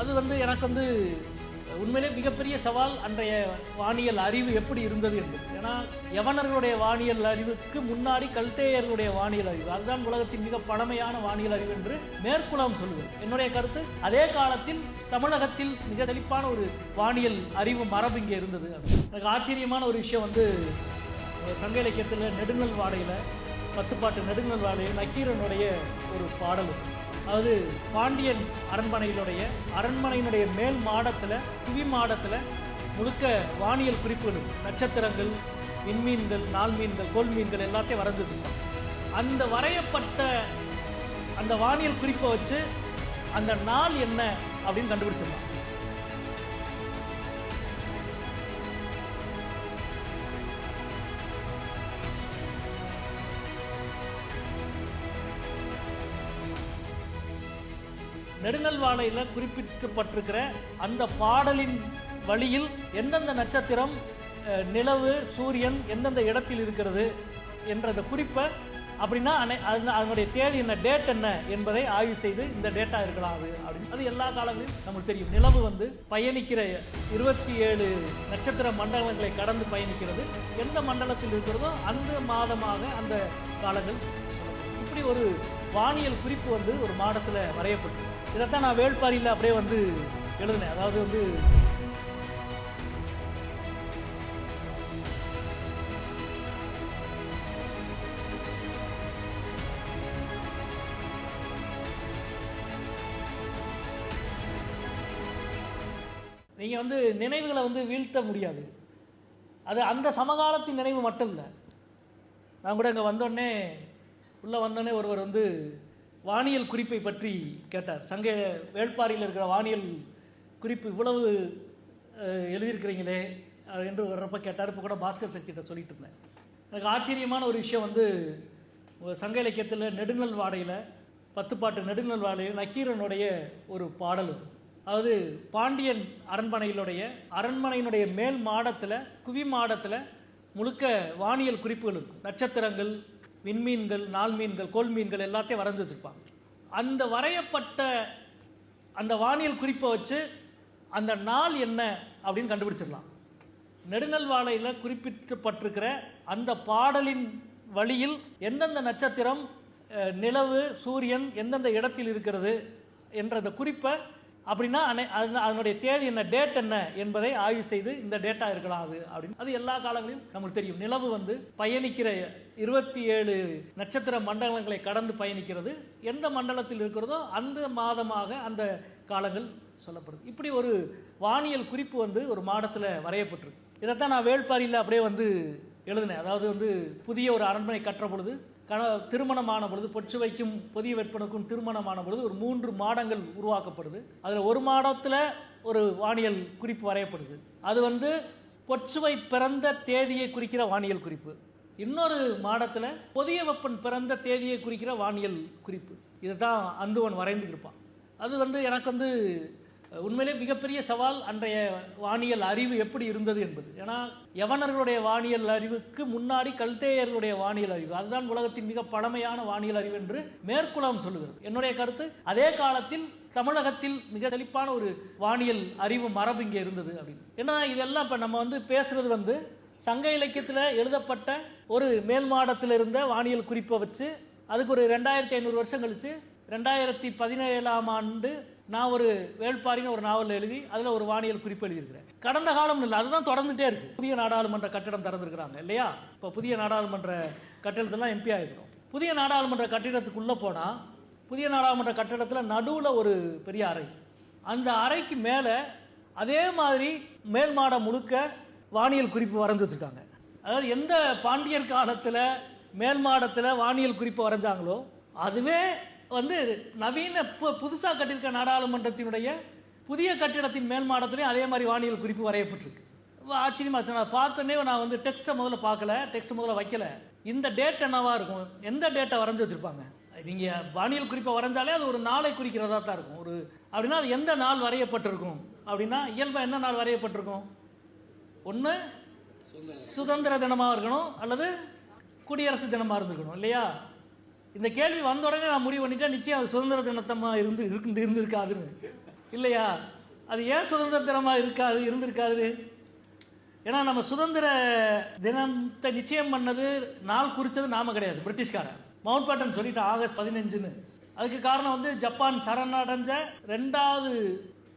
அது வந்து எனக்கு வந்து உண்மையிலே மிகப்பெரிய சவால் அன்றைய வானியல் அறிவு எப்படி இருந்தது என்பது. ஏன்னா யவனர்களுடைய வானியல் அறிவுக்கு முன்னாடி கல்தேயர்களுடைய வானியல் அறிவு. அதுதான் உலகத்தின் மிக பழமையான வானியல் அறிவு என்று மேற்குலம் சொல்லுவது என்னுடைய கருத்து அதே காலத்தில் தமிழகத்தில் மிக செழிப்பான ஒரு வானியல் அறிவு மரபு இங்கே இருந்தது. எனக்கு ஆச்சரியமான ஒரு விஷயம் வந்து சங்க இலக்கியத்தில் நெடுங்கல் வாடையில் பத்துப்பாட்டு நெடுங்கல் வாடையில் நக்கீரனுடைய ஒரு பாடல். இருக்கு. அதாவது பாண்டியன் அரண்மனையினுடைய அரண்மனையினுடைய மேல் மாடத்தில் குவி மாடத்தில் முழுக்க வானியல் குறிப்புகள் நட்சத்திரங்கள் விண்மீன்கள் நாள் மீன்கள் கோல் மீன்கள் எல்லாத்தையும் வரைஞ்சிருந்தான் அந்த வரையப்பட்ட அந்த வானியல் குறிப்பை வச்சு அந்த நாள் என்ன அப்படின்னு கண்டுபிடிச்சிருந்தான் நெடுநல்வாழையில் குறிப்பிட்டப்பட்டிருக்கிற அந்த பாடலின் வழியில் எந்தெந்த நட்சத்திரம் நிலவு சூரியன் எந்தெந்த இடத்தில் இருக்கிறது என்ற அந்த குறிப்பை அப்படின்னா அனை அது- அதனுடைய தேதி என்ன டேட் என்ன என்பதை ஆய்வு செய்து இந்த டேட்டா இருக்கலாம் அது அப்படின்னு. அது எல்லா காலங்களிலும் நமக்கு தெரியும். நிலவு வந்து பயணிக்கிற இருபத்தி ஏழு நட்சத்திர மண்டலங்களை கடந்து பயணிக்கிறது. எந்த மண்டலத்தில் இருக்கிறதோ அந்த மாதமாக அந்த காலங்கள். இப்படி ஒரு வானியல் குறிப்பு வந்து ஒரு மாடத்தில் வரையப்பட்டு இதைத்தான் நான் வேள்பாரியில் அப்படியே வந்து எழுதினேன். அதாவது வந்து நீங்கள் வந்து நினைவுகளை வந்து வீழ்த்த முடியாது. அது அந்த சமகாலத்தின் நினைவு மட்டும் இல்லை. நான் கூட இங்கே வந்தோடனே உள்ளே வந்தோடனே ஒருவர் வந்து வானியல் குறிப்பை பற்றி கேட்டார். சங்க வேள்பாரியில் இருக்கிற வானியல் குறிப்பு இவ்வளவு எழுதியிருக்கிறீங்களே என்று வர்றப்ப கேட்டார். இப்போ கூட பாஸ்கர் சக்திகிட்ட சொல்லிட்டு இருந்தேன். எனக்கு ஆச்சரியமான ஒரு விஷயம் வந்து சங்க இலக்கியத்தில் நெடுநல் வாடையில் பத்துப்பாட்டு நெடுநல் வாடையில் நக்கீரனுடைய ஒரு பாடல். அதாவது பாண்டியன் அரண்மனையினுடைய அரண்மனையினுடைய மேல் மாடத்தில் குவி மாடத்தில் முழுக்க வானியல் குறிப்புகள் இருக்கும். நட்சத்திரங்கள் விண்மீன்கள் நாள் மீன்கள் கோல் மீன்கள் எல்லாத்தையும் வரைஞ்சி வச்சுருப்பாங்க. அந்த வரையப்பட்ட அந்த வானியல் குறிப்பை வச்சு அந்த நாள் என்ன அப்படின்னு கண்டுபிடிச்சிடலாம். நெடுநல்வாளையில் குறிப்பிட்டப்பட்டிருக்கிற அந்த பாடலின் வழியில் எந்தெந்த நட்சத்திரம் நிலவு சூரியன் எந்தெந்த இடத்தில் இருக்கிறது என்ற அந்த குறிப்பை அப்படின்னா அனை அதனுடைய தேதி என்ன டேட் என்ன என்பதை ஆய்வு செய்து இந்த டேட்டா இருக்கலாம் அது அப்படின்னு. அது எல்லா காலங்களிலும் நமக்கு தெரியும். நிலவு வந்து பயணிக்கிற இருபத்தி ஏழு நட்சத்திர மண்டலங்களை கடந்து பயணிக்கிறது. எந்த மண்டலத்தில் இருக்கிறதோ அந்த மாதமாக அந்த காலங்கள் சொல்லப்படுது. இப்படி ஒரு வானியல் குறிப்பு வந்து ஒரு மாடத்தில் வரையப்பட்டிருக்கு. இதைத்தான் நான் வேள்பாரியில் அப்படியே வந்து எழுதினேன். அதாவது வந்து புதிய ஒரு அரண்மனை கற்ற பொழுது கண திருமணமான பொழுது பொச்சுவைக்கும் புதிய வெப்பனுக்கும் திருமணமான பொழுது ஒரு மூன்று மாடங்கள் உருவாக்கப்படுது. அதில் ஒரு மாடத்தில் ஒரு வானியல் குறிப்பு வரையப்படுது. அது வந்து பொச்சுவை பிறந்த தேதியை குறிக்கிற வானியல் குறிப்பு. இன்னொரு மாடத்தில் புதிய வெப்பன் பிறந்த தேதியை குறிக்கிற வானியல் குறிப்பு. இதை தான் அந்துவன் வரைந்து இருப்பான். அது வந்து எனக்கு வந்து உண்மையிலே மிகப்பெரிய சவால் அன்றைய வானியல் அறிவு எப்படி இருந்தது என்பது. ஏன்னா யவனர்களுடைய வானியல் அறிவுக்கு முன்னாடி கல்தேயர்களுடைய வானியல் அறிவு. அதுதான் உலகத்தின் மிக பழமையான வானியல் அறிவு என்று மேற்குளம் சொல்லுகிறது. என்னுடைய கருத்து அதே காலத்தில் தமிழகத்தில் மிக செழிப்பான ஒரு வானியல் அறிவு மரபு இங்கே இருந்தது அப்படின்னு. ஏன்னா இதெல்லாம் இப்போ நம்ம வந்து பேசுறது வந்து சங்க இலக்கியத்தில் எழுதப்பட்ட ஒரு மேல் மாடத்தில் இருந்த வானியல் குறிப்பை வச்சு அதுக்கு ஒரு ரெண்டாயிரத்தி ஐநூறு வருஷம் கழிச்சு ரெண்டாயிரத்தி பதினேழாம் ஆண்டு நான் ஒரு வேள்பாரின்னு ஒரு நாவல் எழுதி அதில் ஒரு வானியல் குறிப்பு எழுதியிருக்கிறேன். கடந்த காலம் இல்லை அதுதான் தொடர்ந்துட்டே இருக்கு. புதிய நாடாளுமன்ற கட்டிடம் திறந்துருக்குறாங்க இல்லையா? இப்போ புதிய நாடாளுமன்ற கட்டிடத்தெல்லாம் எம்பி ஆகிருக்கிறோம் புதிய நாடாளுமன்ற கட்டிடத்துக்குள்ளே போனால் புதிய நாடாளுமன்ற கட்டிடத்தில் நடுவில் ஒரு பெரிய அறை. அந்த அறைக்கு மேலே அதே மாதிரி மேல் மாடம் முழுக்க வானியல் குறிப்பு வரைஞ்சி வச்சுருக்காங்க. அதாவது எந்த பாண்டியர் காலத்தில் மேல் மாடத்தில் வானியல் குறிப்பு வரைஞ்சாங்களோ அதுவே வந்து நவீன இப்போ புதுசாக கட்டியிருக்க நாடாளுமன்றத்தினுடைய புதிய கட்டிடத்தின் மேல் மாடத்துலேயும் அதே மாதிரி வானியல் குறிப்பு வரையப்பட்டிருக்கு. ஆச்சரியமாக நான் பார்த்தோன்னே நான் வந்து டெக்ஸ்ட்டை முதல்ல பார்க்கல டெக்ஸ்ட் முதல்ல வைக்கல. இந்த டேட் என்னவா இருக்கும்? எந்த டேட்டை வரைஞ்சி வச்சுருப்பாங்க? நீங்கள் வானியல் குறிப்பை வரைஞ்சாலே அது ஒரு நாளை குறிக்கிறதா தான் இருக்கும். ஒரு அப்படின்னா அது எந்த நாள் வரையப்பட்டிருக்கும்? அப்படின்னா இயல்பாக என்ன நாள் வரையப்பட்டிருக்கும்? ஒன்று சுதந்திர தினமாக இருக்கணும் அல்லது குடியரசு தினமாக இருந்திருக்கணும் இல்லையா? இந்த கேள்வி வந்த உடனே நான் முடிவு பண்ணிட்டேன். நிச்சயம் அது சுதந்திர தினத்தமாக இருந்து இருந்து இருந்திருக்காதுன்னு. இல்லையா? அது ஏன் சுதந்திர தினமாக இருக்காது இருந்திருக்காது ஏன்னா நம்ம சுதந்திர தினத்தை நிச்சயம் பண்ணது நாள் குறித்தது நாம கிடையாது பிரிட்டிஷ்காரன் மவுண்ட் பேட்டன் சொல்லிட்டு ஆகஸ்ட் பதினஞ்சுன்னு. அதுக்கு காரணம் வந்து ஜப்பான் சரணடைஞ்ச ரெண்டாவது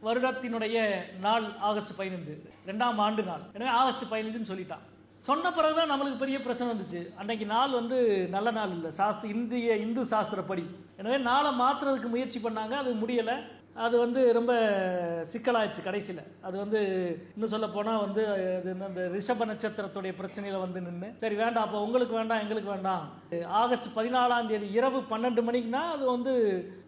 வருடத்தினுடைய நாள் ஆகஸ்ட் பதினைந்து. ரெண்டாம் ஆண்டு நாள். எனவே ஆகஸ்ட் பதினஞ்சுன்னு சொல்லிட்டான். சொன்ன பிறகுதான் நம்மளுக்கு பெரிய பிரச்சனை வந்துச்சு. அன்னைக்கு நாள் வந்து நல்ல நாள் இல்லை. சாஸ்திர இந்திய இந்து சாஸ்திரப்படி. எனவே நாளை மாற்றுறதுக்கு முயற்சி பண்ணாங்க. அது முடியலை. அது வந்து ரொம்ப சிக்கலாயிடுச்சு கடைசியில். அது வந்து இன்னும் சொல்ல போனால் வந்து அது அந்த இந்த ரிஷப நட்சத்திரத்துடைய பிரச்சனையில் வந்து நின்று சரி வேண்டாம் அப்போ உங்களுக்கு வேண்டாம் எங்களுக்கு வேண்டாம். ஆகஸ்ட் பதினாலாம் தேதி இரவு பன்னெண்டு மணிக்குனா அது வந்து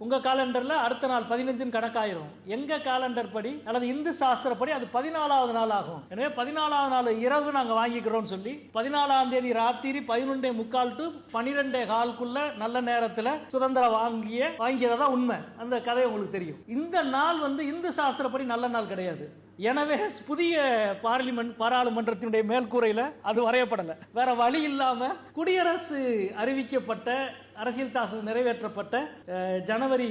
உங்கள் காலண்டரில் அடுத்த நாள் பதினஞ்சுன்னு கணக்காயிரும். எங்கள் காலண்டர் படி அல்லது இந்து சாஸ்திரப்படி அது பதினாலாவது நாள் ஆகும். எனவே பதினாலாவது நாள் இரவு நாங்கள் வாங்கிக்கிறோம்னு சொல்லி பதினாலாம் தேதி ராத்திரி பதினொன்றே முக்கால் டு பன்னிரெண்டே கால்குள்ள நல்ல நேரத்தில் சுதந்திரம் வாங்கிய வாங்கியதான் உண்மை. அந்த கதை உங்களுக்கு தெரியும். இந்த நாள் வந்து இந்து சாஸ்திரப்படி நல்ல நாள் கிடையாது. எனவே புதிய பார்லிமெண்ட் பாராளுமன்றத்தினுடைய மேல்கூரையில் அது வரையப்படலை. வேற வழி இல்லாமல் குடியரசு அறிவிக்கப்பட்ட அரசியல் சாசனம் நிறைவேற்றப்பட்ட ஜனவரி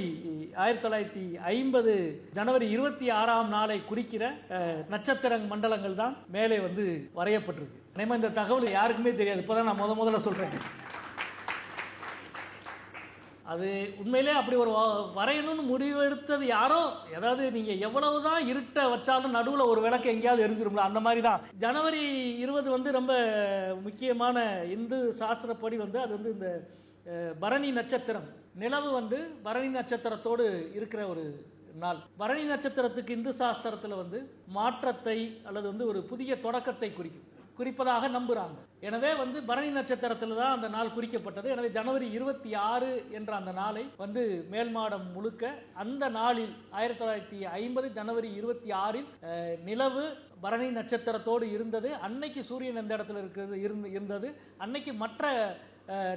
ஆயிரத்தி தொள்ளாயிரத்தி ஐம்பது ஜனவரி இருபத்தி ஆறாம் நாளை குறிக்கிற நட்சத்திர மண்டலங்கள் தான் மேலே வந்து வரையப்பட்டிருக்கு. நினைமா இந்த தகவல் யாருக்குமே தெரியாது. இப்போதான் நான் முத முதல்ல சொல்கிறேன் அது உண்மையிலே அப்படி ஒரு வ- வரையணும்னு முடிவெடுத்தது யாரோ? ஏதாவது நீங்க எவ்வளவுதான் இருட்ட வச்சாலும் நடுவில் ஒரு விளக்கு எங்கேயாவது எரிஞ்சிரும்ல அந்த மாதிரி தான் ஜனவரி இருபது வந்து ரொம்ப முக்கியமான இந்து சாஸ்திரப்படி வந்து அது வந்து இந்த பரணி நட்சத்திரம். நிலவு வந்து பரணி நட்சத்திரத்தோடு இருக்கிற ஒரு நாள். பரணி நட்சத்திரத்துக்கு இந்து சாஸ்திரத்தில் வந்து மாற்றத்தை அல்லது வந்து ஒரு புதிய தொடக்கத்தை குறிக்கும். குறிப்பதாக நம்புகிறாங்க எனவே வந்து பரணி நட்சத்திரத்தில் தான் அந்த நாள் குறிக்கப்பட்டது. எனவே ஜனவரி இருபத்தி ஆறு என்ற அந்த நாளை வந்து மேல் மாடம் முழுக்க அந்த நாளில் ஆயிரத்தி தொள்ளாயிரத்தி ஐம்பது ஜனவரி இருபத்தி ஆறில் நிலவு பரணி நட்சத்திரத்தோடு இருந்தது. அன்னைக்கு சூரியன் எந்த இடத்துல இருக்கிறது இருந்து இருந்தது. அன்னைக்கு மற்ற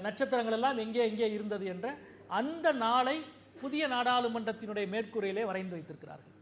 நட்சத்திரங்கள் எல்லாம் எங்கே எங்கே இருந்தது என்ற அந்த நாளை புதிய நாடாளுமன்றத்தினுடைய மேற்கூரையிலே வரைந்து வைத்திருக்கிறார்கள்.